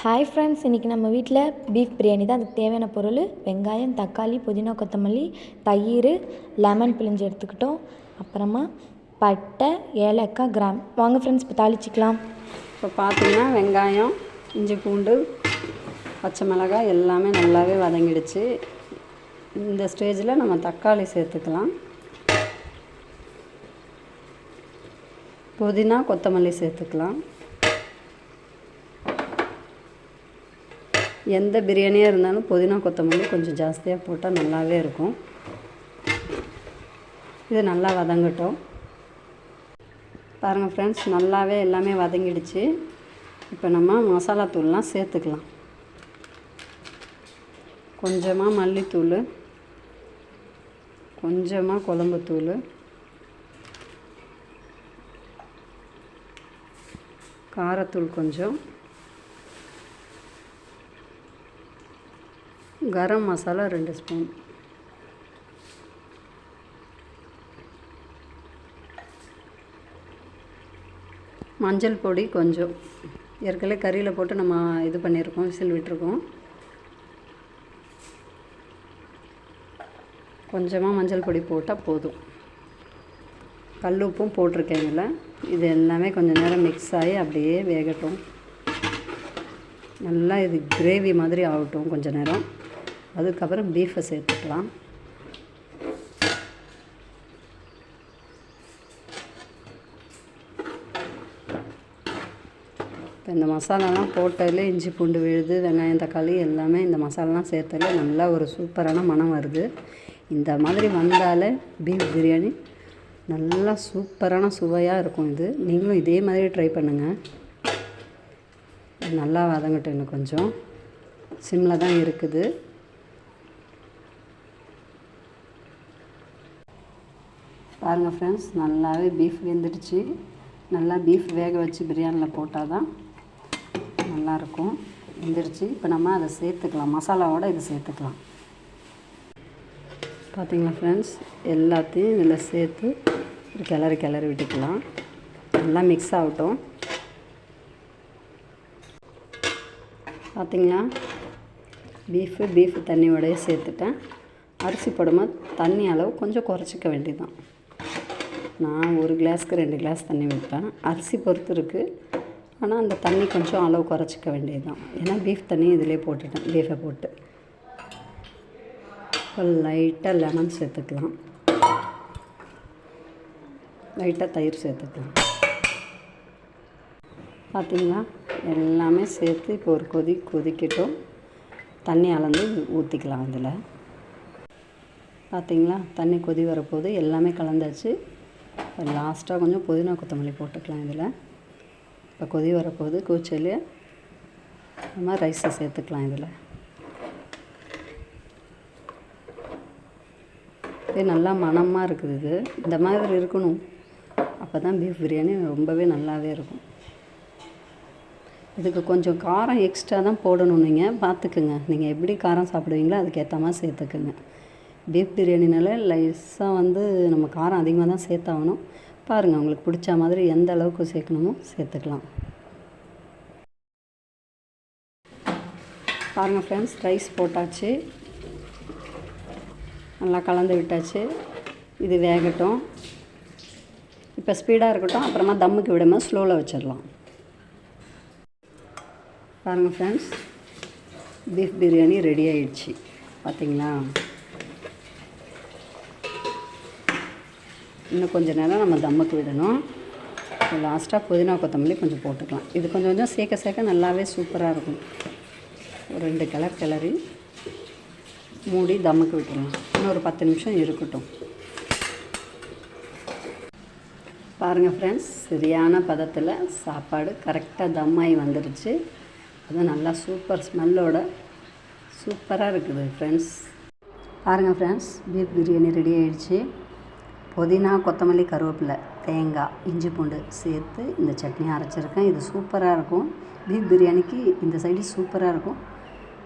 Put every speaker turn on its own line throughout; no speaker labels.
Hi friends இன்றைக்கி நம்ம வீட்டில் பீஃப் பிரியாணி தான். அதுக்கு தேவையான பொருள் வெங்காயம் தக்காளி புதினா கொத்தமல்லி தயிர் லெமன் பிழிஞ்சு எடுத்துக்கிட்டோம். அப்புறமா பட்டை ஏலக்காய் கிராம் வாங்க ஃப்ரெண்ட்ஸ் இப்போ தாளிச்சிக்கலாம்.
இப்போ பார்த்தீங்கன்னா வெங்காயம் இஞ்சி பூண்டு பச்சை மிளகாய் எல்லாமே நல்லாவே வதங்கிடுச்சு. இந்த ஸ்டேஜில் நம்ம தக்காளி சேர்த்துக்கலாம். புதினா கொத்தமல்லி சேர்த்துக்கலாம். எந்த பிரியாணியாக இருந்தாலும் புதினா கொத்தமல்லி கொஞ்சம் ஜாஸ்தியாக போட்டால் நல்லாவே இருக்கும். இது நல்லா வதங்கட்டும். பாருங்கள் ஃப்ரெண்ட்ஸ் நல்லாவே எல்லாமே வதங்கிடுச்சு. இப்போ நம்ம மசாலா தூள்லாம் சேர்த்துக்கலாம். கொஞ்சமாக மல்லித்தூள் கொஞ்சமாக குழம்புத்தூள் காரத்தூள் கொஞ்சம். கரம் மசாலா ரெண்டு ஸ்பூன். மஞ்சள் பொடி கொஞ்சம். ஏற்கனவே கறியில் போட்டு நம்ம இது பண்ணியிருக்கோம் விசில் விட்டுருக்கோம். கொஞ்சமாக மஞ்சள் பொடி போட்டால் போதும். கல் உப்பும் போட்டிருக்கேன் இதில். இது எல்லாமே கொஞ்சம் நேரம் மிக்ஸ் ஆகி அப்படியே வேகட்டும். நல்லா இது கிரேவி மாதிரி ஆகட்டும் கொஞ்சம் நேரம். அதுக்கப்புறம் பீஃபை சேர்த்துக்கலாம். இப்போ இந்த மசாலாலாம் போட்டதில் இஞ்சி பூண்டு விழுது வெங்காயம் தக்காளி எல்லாமே இந்த மசாலாலாம் சேர்த்தாலே நல்லா ஒரு சூப்பரான மனம் வருது. இந்த மாதிரி வந்தாலே பீஃப் பிரியாணி நல்லா சூப்பரான சுவையாக இருக்கும் இது. நீங்களும் இதே மாதிரி ட்ரை பண்ணுங்கள் நல்லா வதங்கட்டும் இன்னும் கொஞ்சம். சிம்மில் தான் இருக்குது. பாருங்கள் ஃப்ரெண்ட்ஸ் நல்லாவே பீஃப் வெந்துடுச்சு. நல்லா பீஃப் வேக வச்சு பிரியாணியில் போட்டால் தான் நல்லாயிருக்கும். வெந்துடுச்சு. இப்போ நம்ம அதை சேர்த்துக்கலாம். மசாலாவோட இதை சேர்த்துக்கலாம். பார்த்திங்களா ஃப்ரெண்ட்ஸ் எல்லாத்தையும் இதில் சேர்த்து ஒரு கிளறி கிளறி விட்டுக்கலாம். நல்லா மிக்ஸ் ஆகட்டும். பார்த்திங்களா? பீஃபு பீஃப் தண்ணியோடய சேர்த்துட்டேன். அரிசி போடும்போது தண்ணி அளவு கொஞ்சம் குறைச்சிக்க வேண்டியதுதான். நான் ஒரு கிளாஸ்க்கு ரெண்டு கிளாஸ் தண்ணி வைப்பேன். அரிசி பொறுத்து இருக்குது ஆனால் அந்த தண்ணி கொஞ்சம் அளவு குறைச்சிக்க வேண்டியது தான் ஏன்னா பீஃப் தண்ணி இதிலே போட்டுட்டேன். பீஃபை போட்டு. இப்போ லைட்டாக லெமன் சேர்த்துக்கலாம். லைட்டாக தயிர் சேர்த்துக்கலாம். பார்த்தீங்களா எல்லாமே சேர்த்து இப்போ ஒரு கொதி கொதிக்கட்டும். தண்ணி அளந்து ஊற்றிக்கலாம் அதில் பார்த்தீங்களா? தண்ணி கொதி வரப்போது எல்லாமே கலந்தாச்சு. லாஸ்ட்டாக கொஞ்சம் புதினா கொத்தமல்லி போட்டுக்கலாம் இதில். இப்போ கொதி வரப்போகுது. கூச்சல். நம்ம ரைஸை சேர்த்துக்கலாம் இதில். இது நல்லா மனமாக இருக்குது இது. இந்த மாதிரி இருக்கணும். அப்போ தான் பீஃப் பிரியாணி ரொம்பவே நல்லாவே இருக்கும். இதுக்கு கொஞ்சம் காரம் எக்ஸ்ட்ரா தான் போடணும் நீங்கள் பார்த்துக்குங்க. நீங்கள் எப்படி காரம் சாப்பிடுவீங்களோ அதுக்கேற்ற மாதிரி சேர்த்துக்குங்க. பீஃப் பிரியாணினால லைஸாக வந்து நம்ம காரம் அதிகமாக தான் சேர்த்தாகணும். பாருங்கள் உங்களுக்கு பிடிச்ச மாதிரி எந்த அளவுக்கு சேர்க்கணுமோ சேர்த்துக்கலாம். பாருங்கள் ஃப்ரெண்ட்ஸ் ரைஸ் போட்டாச்சு. நல்லா கலந்து விட்டாச்சு. இது வேகட்டும். இப்போ ஸ்பீடாக இருக்கட்டும் அப்புறமா தம்முக்கு விடாமல் ஸ்லோவில் வச்சிடலாம். பாருங்கள் ஃப்ரெண்ட்ஸ் பீஃப் பிரியாணி ரெடி ஆயிடுச்சு. பார்த்தீங்களா இன்னும் கொஞ்சம் நேரம் நம்ம தம்முக்கு விடணும். லாஸ்ட்டாக புதினா கொத்தமல்லி கொஞ்சம் போட்டுக்கலாம். இது கொஞ்சம் கொஞ்சம் சேர்க்க சேர்க்க நல்லாவே சூப்பராக இருக்கும். ஒரு ரெண்டு கலர் கிளறி மூடி தம்முக்கு விட்டுடலாம். இன்னும் ஒரு பத்து நிமிஷம் இருக்கட்டும். பாருங்கள் ஃப்ரெண்ட்ஸ் சரியான பதத்தில் சாப்பாடு கரெக்டாக தம்மாகி வந்துடுச்சு அதுவும் நல்லா சூப்பர் ஸ்மெல்லோட சூப்பராக இருக்குது ஃப்ரெண்ட்ஸ் பாருங்கள் ஃப்ரெண்ட்ஸ் பீஃப் பிரியாணி ரெடி ஆகிடுச்சு புதினா கொத்தமல்லி கருவேப்பிலை தேங்காய் இஞ்சி பூண்டு சேர்த்து இந்த சட்னி அரைச்சிருக்கேன். இது சூப்பராக இருக்கும். பீஃப் பிரியாணிக்கு இந்த சைடு சூப்பராக இருக்கும்.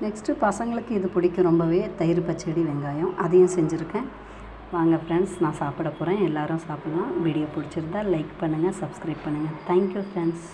நெக்ஸ்ட்டு பசங்களுக்கு இது பிடிக்கும். ரொம்பவே தயிர் பச்சடி வெங்காயம் அதையும் செஞ்சுருக்கேன். வாங்க ஃப்ரெண்ட்ஸ் நான் சாப்பிட போகிறேன் எல்லோரும் சாப்பிட்லாம். வீடியோ பிடிச்சிருந்தா லைக் பண்ணுங்கள் சப்ஸ்கிரைப் பண்ணுங்கள் தேங்க்யூ ஃப்ரெண்ட்ஸ்